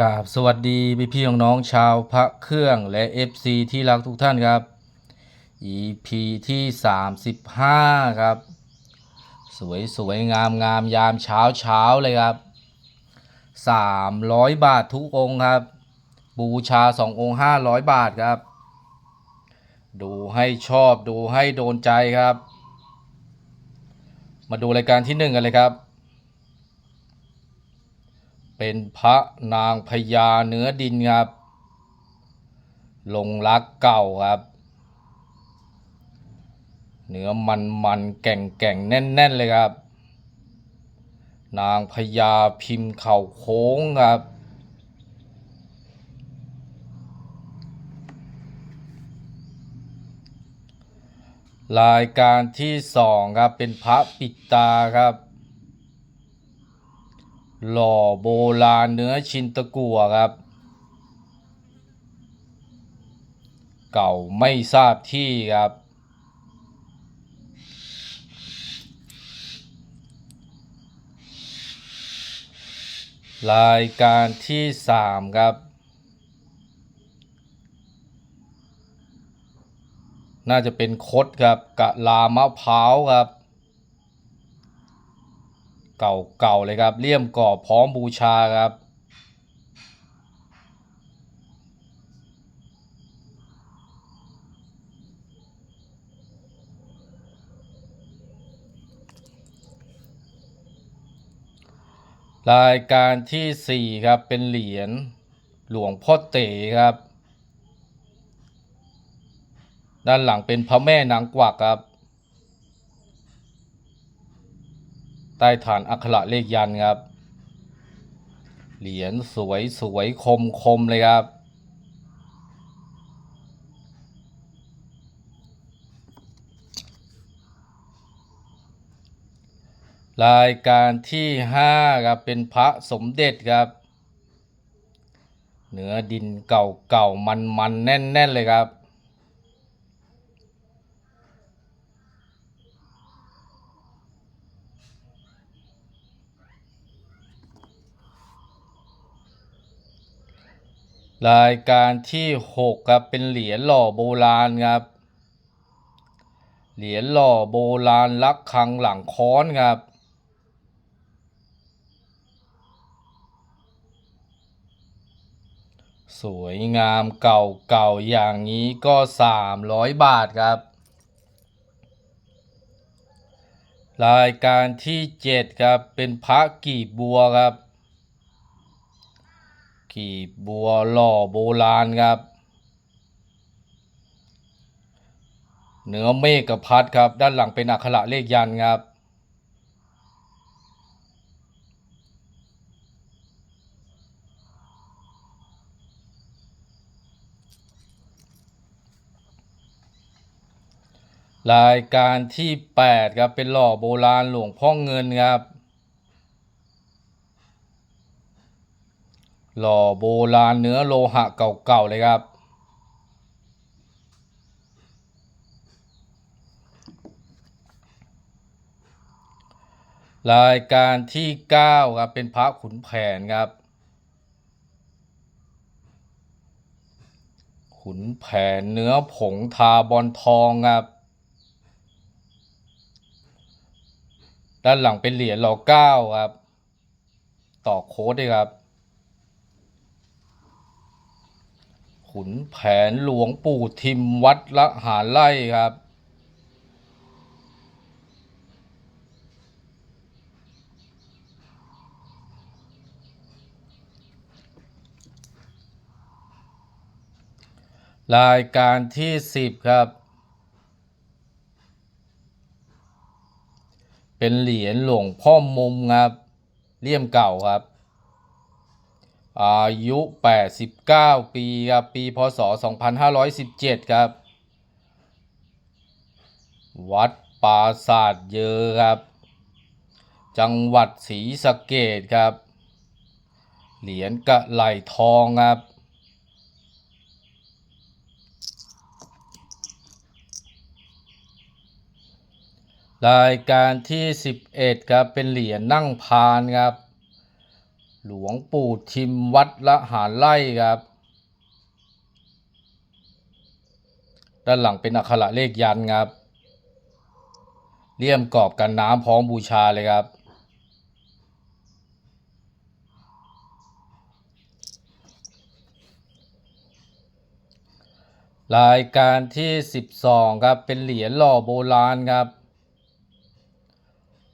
กราบสวัสดีพี่พี่น้องๆชาวพระเครื่องและ FC ที่รักทุกท่านครับ EP ที่ 35 ครับ สวยสวยงามงามยามเช้าเช้าเลยครับ 300 บาททุกองค์ครับ บูชา 2 องค์ 500 บาทครับ ดูให้ชอบดูให้โดนใจครับ มาดูรายการที่ 1 กันเลยครับ เป็นพระนางพญาเนื้อดินครับลงรักเก่าครับ เนื้อมันมันๆแก่งแก่งๆแน่นแน่น ๆ เลยครับ นางพญาพิมพ์เข่าโค้งครับรายการที่สองครับเป็นพระปิดตาครับ หล่อโบราณเนื้อชินตะกัวครับ เก่าไม่ทราบที่ครับ รายการที่สามครับ น่าจะเป็นคดครับกะลามะพร้าวครับ เก่าๆเลยครับเลี่ยมกรอบพร้อมบูชาครับ รายการที่สี่ครับเป็นเหรียญหลวงพ่อเต๋ครับ ด้านหลังเป็นพระแม่นางกวักครับ ใต้ฐานอักขระเลขยันครับ เหรียญสวยสวยคมคมเลยครับ รายการที่ห้าครับเป็นพระสมเด็จครับเนื้อดินเก่าเก่ามันมันๆแน่นแน่น ๆ เลยครับ รายการที่หกครับเป็นเหรียญหล่อโบราณครับ เหรียญหล่อโบราณลักคังหลังค้อนครับ สวยงามเก่าเก่าๆอย่างนี้ก็สามร้อยบาทครับ รายการที่เจ็ดครับเป็นพระกีบบัวครับ กีบบัวหล่อโบราณครับ เหนือเมฆกับพัดครับ ด้านหลังเป็นอักขระเลขยันครับรายการที่แปดครับ เป็นหล่อโบราณหลวงพ่อเงินครับ หล่อโบราณเนื้อโลหะเก่าๆเลยครับ รายการที่เก้าครับเป็นพระขุนแผนครับ ขุนแผนเนื้อผงทาบอลทองครับด้านหลังเป็นเหรียญหล่อเก้าครับ ต่อโค้ดด้วยครับ ขุนแผนหลวงปู่ทิมวัดละหาไล่ครับ รายการที่สิบครับ เป็นเหรียญหลวงพ่อมุมครับเลี่ยมเก่าครับ อายุ 89 ปีครับปี พศ 2517 ครับ วัดปราศาสตร์เยอครับ จังหวัดศรีสะเกดครับ เหรียญกระไหลทองครับรายการที่ 11 ครับ เป็นเหรียญนั่งพานครับ หลวงปู่ทิมวัดละหารไล่ครับ ด้านหลังเป็นอักขระเลขยันครับเลี่ยมกรอบกันน้ำพร้อมบูชาเลยครับ รายการที่ 12 ครับ เป็นเหรียญหล่อโบราณครับ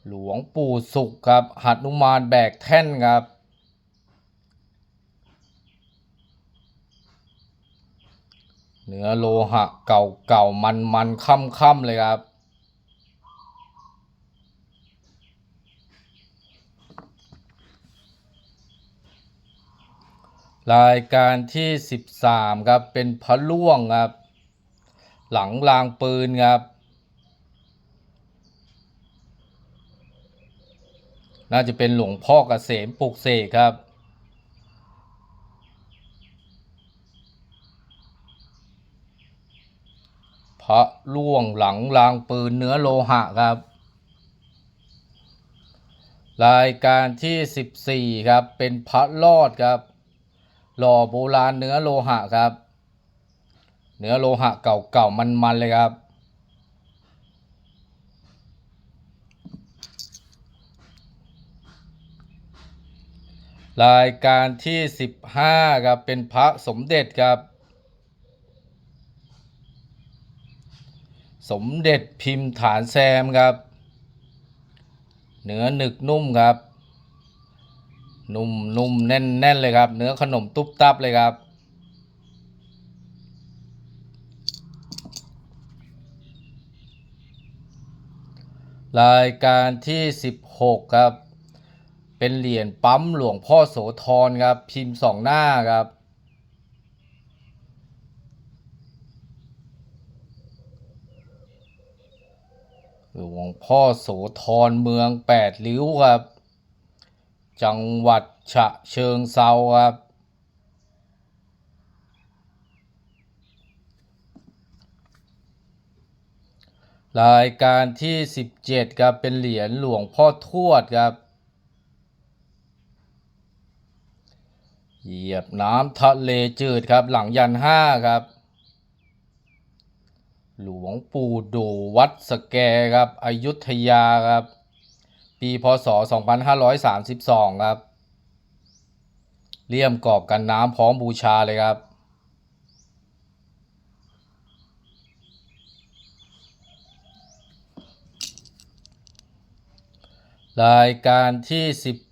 หลวงปู่สุขครับหันุมานแบกแท่นครับ เนื้อโลหะเก่าเก่ามันมันค่ำค่ำๆเลยครับ รายการที่ 13 ครับ เป็นพระล่วงครับ หลังรางปืนครับ น่าจะเป็นหลวงพ่อเกษมปลุกเสกครับ พระล่วงหลังรางปืนเนื้อโลหะครับ รายการที่ 14 ครับ เป็นพระรอดครับ หล่อโบราณเนื้อโลหะครับ เนื้อโลหะเก่าๆมันๆเลยครับรายการที่ 15ครับเป็นพระสมเด็จครับ สมเด็จพิมพ์ฐานแซมครับ เนื้อหนึกนุ่มครับ นุ่มนุ่มแน่นแน่นเลยครับ เนื้อขนมตุ๊บตับเลยครับรายการที่ 16 ครับ เป็นเหรียญปั๊มหลวงพ่อโสธรครับ พิมพ์สองหน้าครับ หลวงพ่อโสธรเมืองแปดริ้วครับ จังหวัดฉะเชิงเซาครับ รายการที่ 17ครับเป็นเหรียญหลวงพ่อทวดครับ เหยียบน้ำทะเลจืดครับหลังยันห้าครับ หลวงปู่ดูวัดสแกครับอยุธยาครับ ปีพศ 2532 ครับเลี่ยมกรอบกันน้ำพร้อมบูชาเลยครับ รายการที่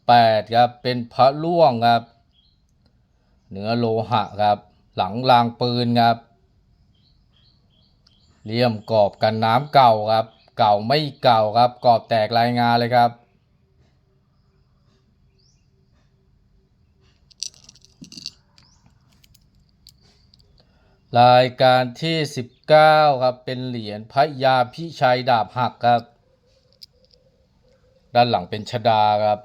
18 ครับ เป็นพระล่วงครับ เนื้อโลหะครับ หลังรางปืนครับ เลี่ยมกรอบกันน้ำเก่าครับ เก่าไม่เก่าครับกรอบแตกรายงานเลยครับ รายการที่ 19 ครับ เป็นเหรียญพระยาพิชัยดาบหักครับ ด้านหลังเป็นชดาครับ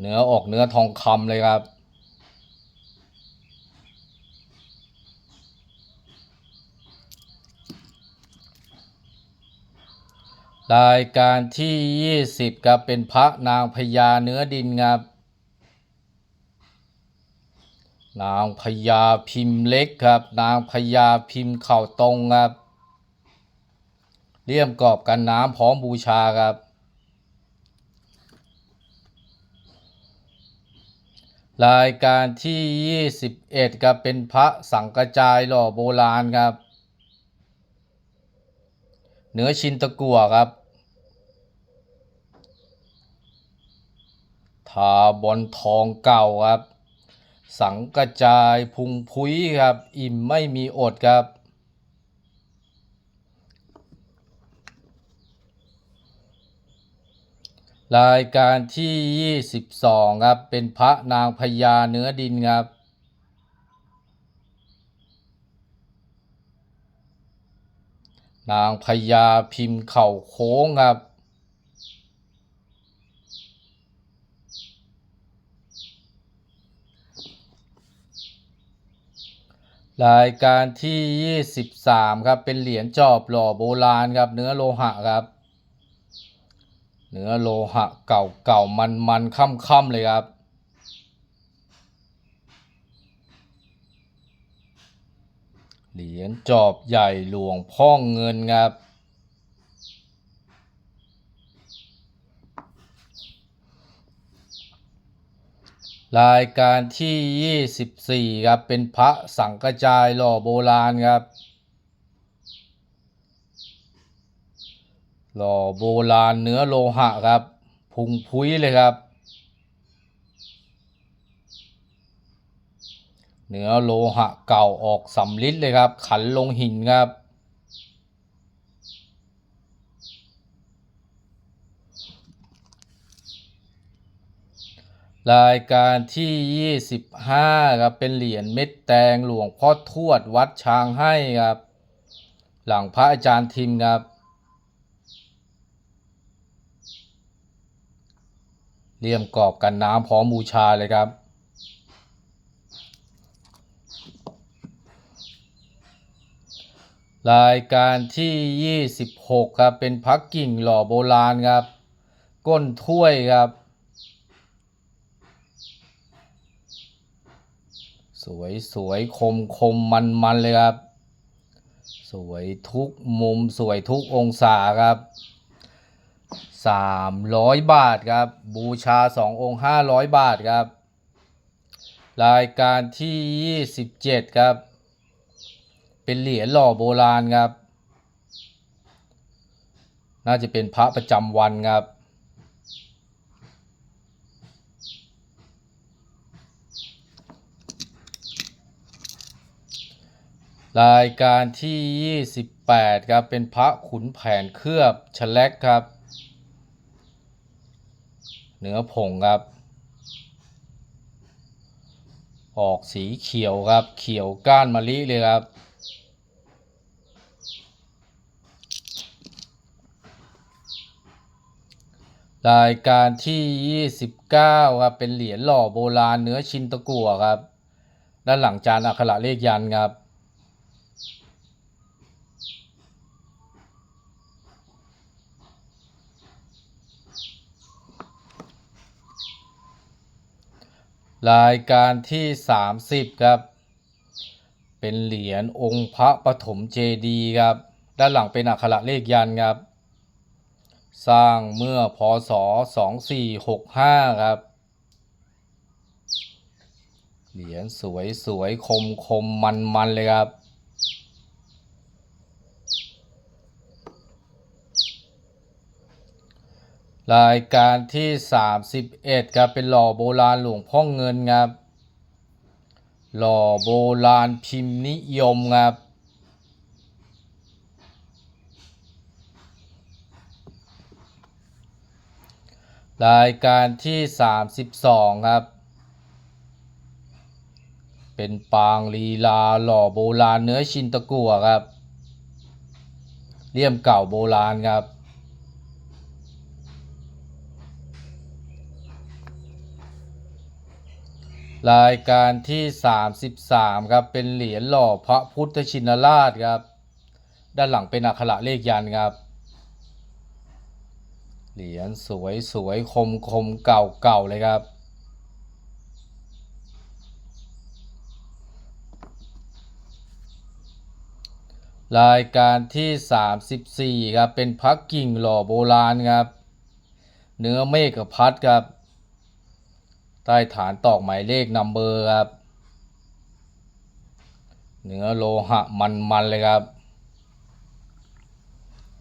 เนื้อออกเนื้อทองคำเลยครับ รายการที่ 20ครับเป็นพระนางพญาเนื้อดินครับนางพญาพิมพ์เล็กครับ นางพญาพิมพ์เข่าตรงครับเลี่ยมกรอบกันน้ำพร้อมบูชาครับ รายการที่ 21ครับเป็นพระสังกระจายหล่อโบราณครับ เนื้อชินตะกั่วครับทาบอลทองเก่าครับ สังกระจายพุงพุ้ยครับ อิ่มไม่มีอดครับ รายการที่ 22 ครับ เป็นพระนางพญาเนื้อดินครับ นางพญาพิมพ์เข่าโค้งครับ รายการที่ 23 ครับ เป็นเหรียญจอบหล่อโบราณครับ เนื้อโลหะครับ เนื้อโลหะเก่าเก่ามันมันค่ำค่ำเลยครับ เหรียญจอบใหญ่หลวงพ่อเงินครับ รายการที่ 24 ครับ เป็นพระสังกระจายหล่อโบราณครับ หล่อโบราณเนื้อโลหะครับ พุงพุ้ยเลยครับ เนื้อโลหะเก่าออกสำลิดเลยครับ ขันลงหินครับ รายการที่ 25 ครับ เป็นเหรียญเม็ดแตงหลวงพ่อทวดวัดช้างให้ครับ หลังพระอาจารย์ทิมครับเลี่ยมกรอบกันน้ำพร้อมบูชาเลยครับ รายการที่ 26 ครับ เป็นพักกิ่งหล่อโบราณครับ ก้นถ้วยครับ สวยสวยคมคมมันมันเลยครับ สวยทุกมุมสวยทุกองศาครับสามร้อยบาทครับ บูชาสององค์ห้าร้อยบาทครับ รายการที่ยี่สิบเจ็ดครับ เป็นเหรียญหล่อโบราณครับ น่าจะเป็นพระประจำวันครับ รายการที่ 28 ครับ เป็นพระขุนแผนเคลือบชะแลกครับ เนื้อผงครับออกสีเขียวครับ เขียวก้านมะลิเลยครับ รายการที่ 29 ครับ เป็นเหรียญหล่อโบราณเนื้อชินตะกั่วครับ ด้านหลังจานอักขระเลขยันครับ รายการที่ 30 ครับ เป็นเหรียญองค์พระปฐมเจดีย์ครับ ด้านหลังเป็นอักขระเลขยันครับ สร้างเมื่อพศ 2465 ครับ เหรียญสวยสวยคมคมมันมันเลยครับ รายการที่ 31 ครับ เป็นหล่อโบราณหลวงพ่อเงินครับ หล่อโบราณพิมพ์นิยมครับ รายการที่ 32 ครับ เป็นปางลีลาหล่อโบราณเนื้อชินตะกั่วครับเลี่ยมเก่าโบราณครับ รายการที่ 33 ครับ เป็นเหรียญหล่อพระพุทธชินราชครับ ด้านหลังเป็นอักขระเลขยันครับ เหรียญสวยสวยคมคมเก่าเก่าเลยครับ รายการที่ 34 ครับ เป็นพักกิ่งหล่อโบราณครับ เนื้อเมฆพัดครับ ใต้ฐานตอกหมายเลขนัมเบอร์ครับ เนื้อโลหะมันมันๆเลยครับ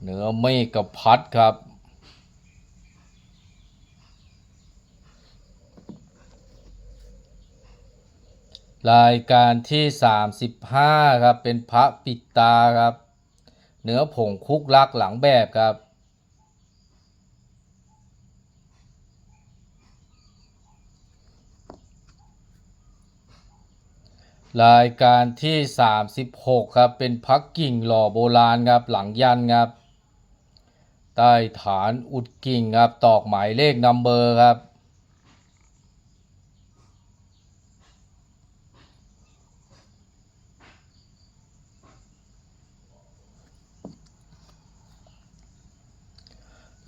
เนื้อเมฆพัดครับ รายการที่ 35 ครับ เป็นพระปิดตาครับ เนื้อผงคุกลักหลังแบบครับ รายการที่ 36 ครับ เป็นพักกิ่งหล่อโบราณครับ หลังยันครับ ใต้ฐานอุดกิ่งครับ ตอกหมายเลขนัมเบอร์ครับ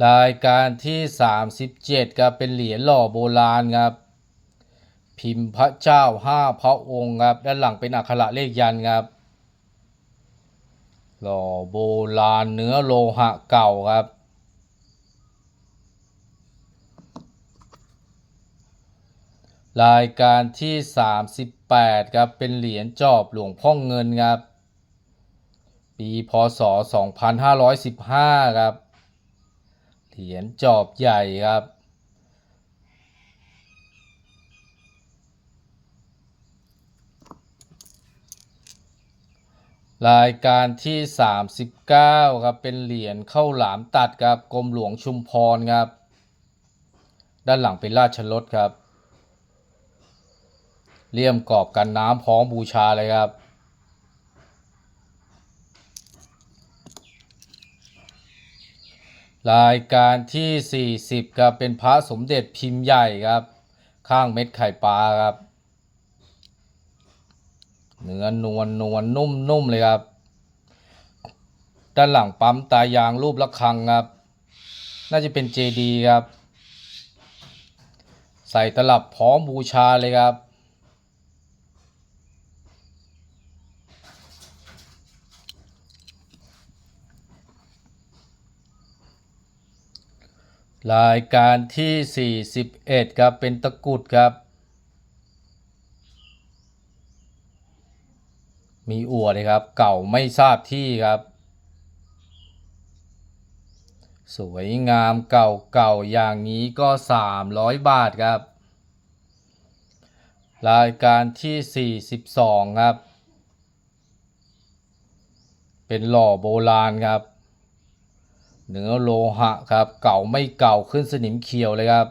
รายการที่ 37ครับเป็นเหรียญหล่อโบราณครับ พิมพ์พระเจ้าห้าพระองค์ครับด้านหลังเป็นอักขระเลขยันครับ หล่อโบราณเนื้อโลหะเก่าครับรายการที่ 38 ครับ เป็นเหรียญจอบหลวงพ่อเงินครับ ปีพศ 2515 ครับ เหรียญจอบใหญ่ครับ รายการที่ 39 ครับ เป็นเหรียญเข้าหลามตัดครับกรมหลวงชุมพรครับ ด้านหลังเป็นราชรถครับเลี่ยมกรอบกันน้ำพร้อมบูชาเลยครับ รายการที่ 40ครับเป็นพระสมเด็จพิมพ์ใหญ่ครับ ข้างเม็ดไข่ปลาครับ เนื้อนวลนวลนุ่มนุ่มเลยครับ ด้านหลังปั๊มตายางรูประฆังครับ น่าจะเป็นเจดีครับ ใส่ตลับพร้อมบูชาเลยครับ รายการที่ 41 ครับ เป็นตะกุดครับ มีอวดเลยครับ เก่าไม่ทราบที่ครับ สวยงามเก่าเก่าอย่างนี้ก็ 300 บาทครับ รายการที่ 42 ครับ เป็นหล่อโบราณครับ เนื้อโลหะครับ เก่าไม่เก่าขึ้นสนิมเขียวเลยครับ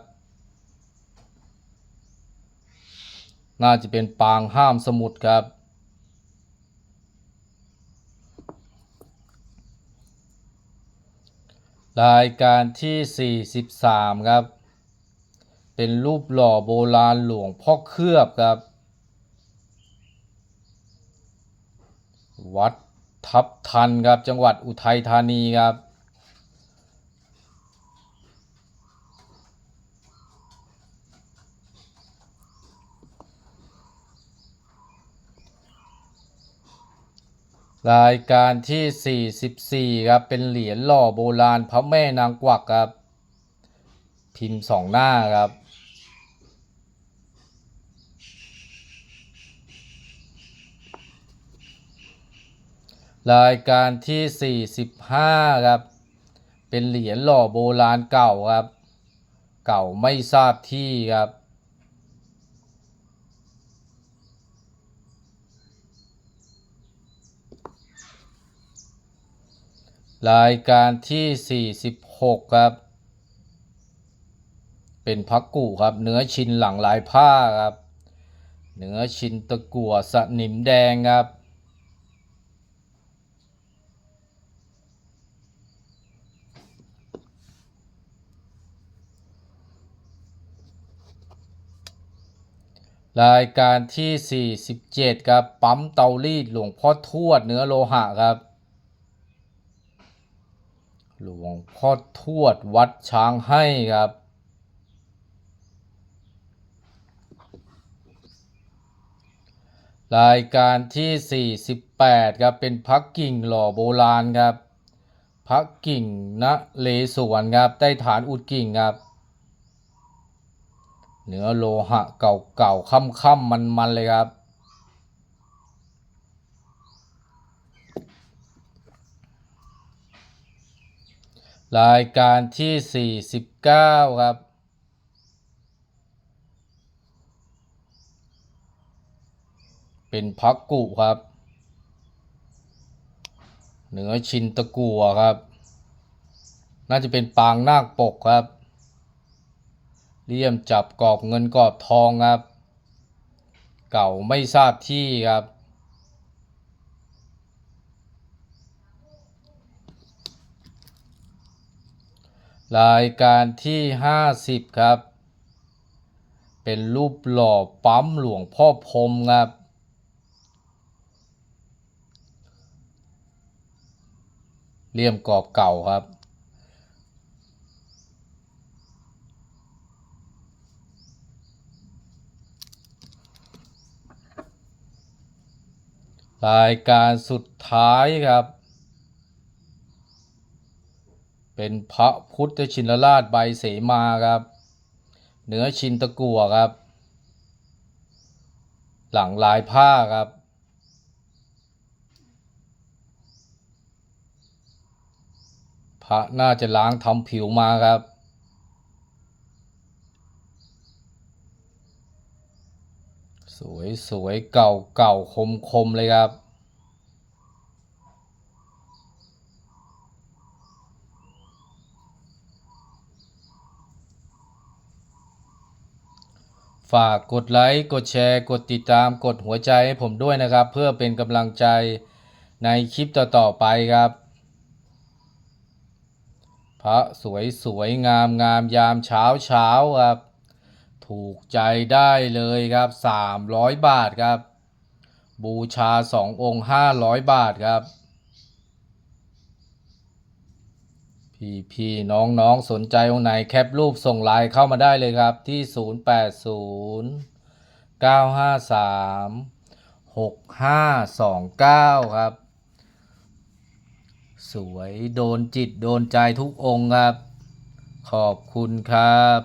น่าจะเป็นปางห้ามสมุดครับ รายการที่ 43 ครับ เป็นรูปหล่อโบราณหลวงพ่อเคลือบครับ วัดทับทันครับจังหวัดอุทัยธานีครับ รายการที่ 44 ครับ เป็นเหรียญหล่อโบราณพระแม่นางกวักครับ พิมพ์สองหน้าครับ รายการที่ 45 ครับ เป็นเหรียญหล่อโบราณเก่าครับ เก่าไม่ทราบที่ครับ รายการที่ 46 ครับ เป็นพักกุครับ เนื้อชินหลังลายผ้าครับ เนื้อชินตะกั่วสนิมแดงครับ รายการที่ 47 ครับ ปั๊มเตารีดหลวงพ่อทวดเนื้อโลหะครับ หลวงพ่อทวดวัดช้างให้ครับ รายการที่ 48 ครับ เป็นพักกิ่งหล่อโบราณครับพักกิ่งนะเลสวนครับใต้ฐานอุดกิ่งครับเนื้อโลหะเก่าๆค่ำๆมันๆเลยครับ รายการที่ 49 ครับ เป็นพักกุครับ เหนือชินตะกัวครับ น่าจะเป็นปางนาคปกครับเลี่ยมจับกรอบเงินกรอบทองครับ เก่าไม่ทราบที่ครับ รายการที่ 50 ครับ เป็นรูปหล่อปั๊มหลวงพ่อพรมครับ เลี่ยมกรอบเก่าครับ รายการสุดท้ายครับ เป็นพระพุทธชินราชใบเสมาครับ เนื้อชินตะกัวครับ หลังลายผ้าครับ พระน่าจะล้างทำผิวมาครับสวยสวยเก่าเก่าคมคมเลยครับ ฝากกดไลค์กดแชร์ กดติดตามกดหัวใจให้ผมด้วยนะครับ เพื่อเป็นกำลังใจในคลิปต่อๆไปครับ พระสวยสวยงามงามยามเช้าเช้าครับ ถูกใจได้เลยครับ 300 บาทครับ บูชา 2 องค์ 500 บาทครับ พี่พี่น้องน้องสนใจองค์ไหนแคปรูปส่งไลน์เข้ามาได้เลยครับที่ 080 953 6529 ครับ สวยโดนจิตโดนใจทุกองค์ครับ ขอบคุณครับ